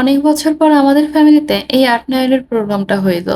অনেক বছর পর আমাদের ফ্যামিলিতে এই আট নয়নের প্রোগ্রামটা হইল।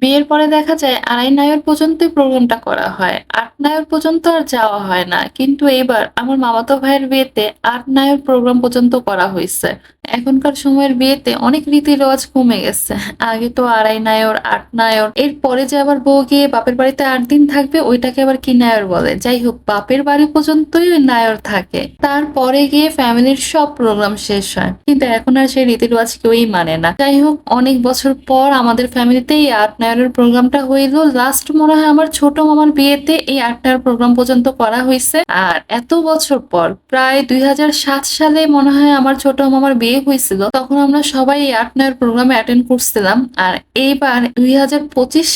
বিয়ের পরে দেখা যায় আড়াই নায়র পর্যন্তই প্রোগ্রামটা করা হয়। আট নায়র পর্যন্ত আর যাওয়া হয় না। কিন্তু এইবার আমার মামাতো ভাইয়ের বিয়েতে আট নায়র প্রোগ্রাম পর্যন্ত করা হয়েছে। এখনকার সময়ের বিয়েতে অনেক রীতি রেওয়াজ কমে গেছে। আগে তো আড়াই নায়র, আট নায়র এর পরে যে আবার বউ গিয়ে বাপের বাড়িতে আট দিন থাকবে, ওইটাকে আবার কি নায়র বলে? যাই হোক, বাপের বাড়ি পর্যন্তই ওই নায়র থাকে। তারপরে গিয়ে ফ্যামিলির সব প্রোগ্রাম শেষ হয়। কিন্তু এখন আর সেই রীতি রেওয়াজ কেউই মানে না। যাই হোক, অনেক বছর পর আমাদের ফ্যামিলিতেই আট নায়রের প্রোগ্রামটা হইল। লাস্ট মনে হয় আমার ছোট মামার বিয়েতে এই আট নায়র প্রোগ্রাম পর্যন্ত করা হয়েছে আর এত বছর পর, প্রায় দুই সালে মনে হয় আমার ছোট মামার বিয়ে হয়েছিল তখন আমরা সবাই এই আট নয়ের প্রোগ্রামে অ্যাটেন্ড করছিলাম। আর এইবার দুই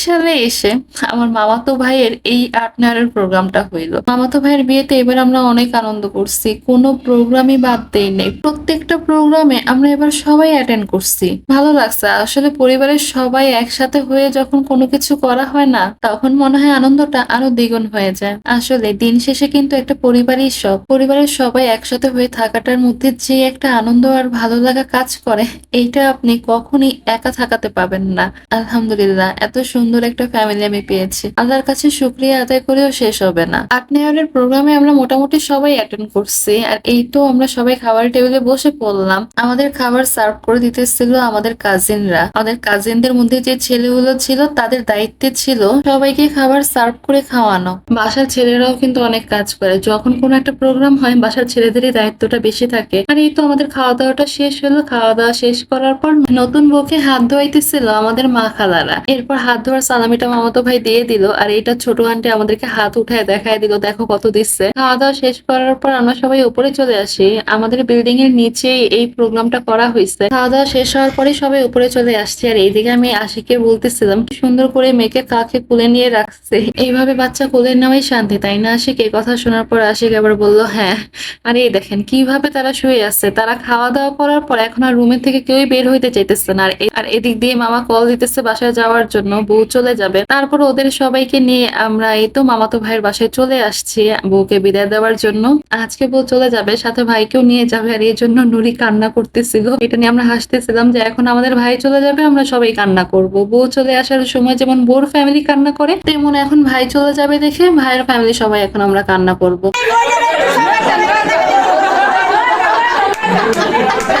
সালে এসে আমার মামাতো ভাইয়ের এই আট, নয়ের প্রোগ্রামটা হইল। মামাতো ভাইয়ের বিয়েতে এবার আমরা অনেক আনন্দ করছি। কোনো প্রোগ্রামই বাদ দেই নেই। প্রত্যেকটা প্রোগ্রামে আমরা এবার সবাই অ্যাটেন্ড করছি। ভালো লাগছে। আসলে পরিবারের সবাই একসাথে হয়ে যখন কোনো কিছু করা হয় না, তখন মনে হয় আনন্দটা আরও দ্বিগুণ হয়ে যায়। আসলে দিন শেষে কিন্তু একটা পরিবারই সব। পরিবারের সবাই একসাথে হয়ে থাকাটার মধ্যে যে একটা আনন্দ আর ভালো লাগা কাজ করে, এইটা আপনি কখনই একা থাকাতে পাবেন না। আলহামদুলিল্লাহ, এত সুন্দর একটা ফ্যামিলি আমি পেয়েছি। আল্লাহর কাছে শুক্রিয়া আদায় করেও শেষ হবে না। আট নেওয়ারের প্রোগ্রামে আমরা মোটামুটি সবাই অ্যাটেন্ড করছি, আর এই তো আমরা সবাই খাবার টেবিলে বসে পড়লাম। আমাদের খাবার সার্ভ করে দিতেছিল আমাদের কাজিনরা আমাদের কাজিনদের মধ্যে যে ছেলেগুলো ছিল তাদের দায়িত্বে ছিল সবাইকে খাবার সার্ভ করে খাওয়ানো। বাসার ছেলেরাও কিন্তু অনেক কাজ করে। যখন কোনো একটা প্রোগ্রাম হয়, বাসার ছেলেদেরই দায়িত্বটা বেশি থাকে। আর এই তো আমাদের খাওয়া দাওয়াটা শেষ হলো। খাওয়া দাওয়া শেষ করার পর নতুন বউকে হাত ধোয়াইতেছিল আমাদের মা খালারা। এরপর হাত ধোয়ার সালামিটা মামাতো ভাই দিয়ে দিল আর এটা ছোট আন্টি আমাদেরকে হাত উঠায় দেখায় দিল, দেখো কত দিচ্ছে। খাওয়া দাওয়া শেষ করার পর আমরা সবাই উপরে চলে আসি। আমাদের বিল্ডিং এর নিচেই এই প্রোগ্রামটা করা হয়েছে খাওয়া দাওয়া শেষ হওয়ার পরে সবাই উপরে চলে আসছে আর এইদিকে আমি আশিকে বলতেছিলাম সুন্দর করে মেয়েকে কাকে কোলে নিয়ে রাখছে? এইভাবে বাচ্চা কোলে নেওয়াই শান্তি, তাই না আশিক? এই কথা শোনার পর আশিক আবার বলল হ্যাঁ আর এই দেখেন, কীভাবে তারা শুয়ে আছে? তারা খাওয়া দাওয়া করার পর এখন আর রুমের থেকে কেউই বের হইতে চাইতেছে না। আর এদিক দিয়ে মামা কল দিতেছে বাসায় যাওয়ার জন্য, বউ চলে যাবে। তারপর ওদের সবাইকে নিয়ে আমরা এই তো মামাতো ভাইয়ের বাসায় চলে আসছি, বউকে বিদায় দেওয়ার জন্য। আজকে বউ চলে যাবে, সাথে ভাইকেও নিয়ে যাবে। আর এই জন্য নুরি কান্না করতেছিল। এটা নিয়ে আমরা হাসতেছিলাম যে, এখন আমাদের ভাই চলে যাবে, আমরা সবাই কান্না করব। বউ চলে আসার সময় যেমন বোর ফ্যামিলি কান্না করে, তেমন এখন ভাই চলে যাবে দেখে ভাইয়ের ফ্যামিলি সবাই এখন আমরা কান্না করব।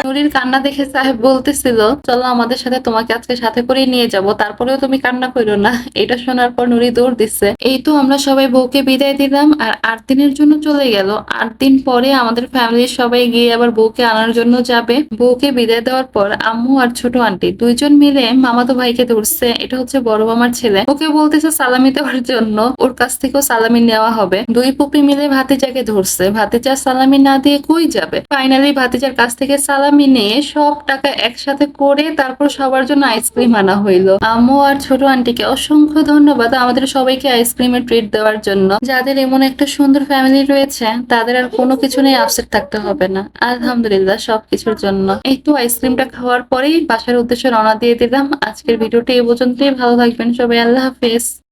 নুরির কান্না দেখে সাহেব বলতেছিল, চলো আমাদের সাথে তোমাকে আজকে সাথে করেই নিয়ে যাব, তারপরেও তুমি কান্না করো না। এটা শোনার পর নুরি দৌড় দিচ্ছে। এই তো আমরা সবাই বউকে বিদায় দিলাম, আর আট দিনের জন্য চলে গেল। আট দিন পরে আমাদের ফ্যামিলির সবাই গিয়ে আবার বউকে আনার জন্য যাবে। বউকে বিদায় দেওয়ার পর আম্মু আর ছোট আন্টি দুইজন মিলে মামাতো ভাইকে ধরছে। এটা হচ্ছে বড় মামার ছেলে। ওকে বলতেছে সালামি দেওয়ার জন্য, ওর কাছ থেকেও সালামি নেওয়া হবে। দুই পুপি মিলে ভাতিজাকে ধরছে। ভাতিজা সালামি না দিয়ে কই যাবে? ফাইনালি ভাতিজার কাছ থেকে সালামি নিয়ে সব টাকা একসাথে করে তারপর সবার জন্য আইসক্রিম আনা হইল। আম্মু আর ছোট আন্টিকে অসংখ্য ধন্যবাদ আমাদের সবাইকে আইসক্রিমের ট্রিট দেওয়ার জন্য। যাদের এমন একটা সুন্দর ফ্যামিলি রয়েছে, তাদের আর কোনো কিছু নিয়ে আপসেট থাকতে হবে না। আলহামদুলিল্লাহ, সবকিছুর জন্য। তো আইসক্রিমটা খাওয়ার পরেই বাসার উদ্দেশ্যে রওনা দিয়ে দিলাম। আজকের ভিডিওটি এই পর্যন্তই। ভালো থাকবেন সবাই। আল্লাহ হাফেজ।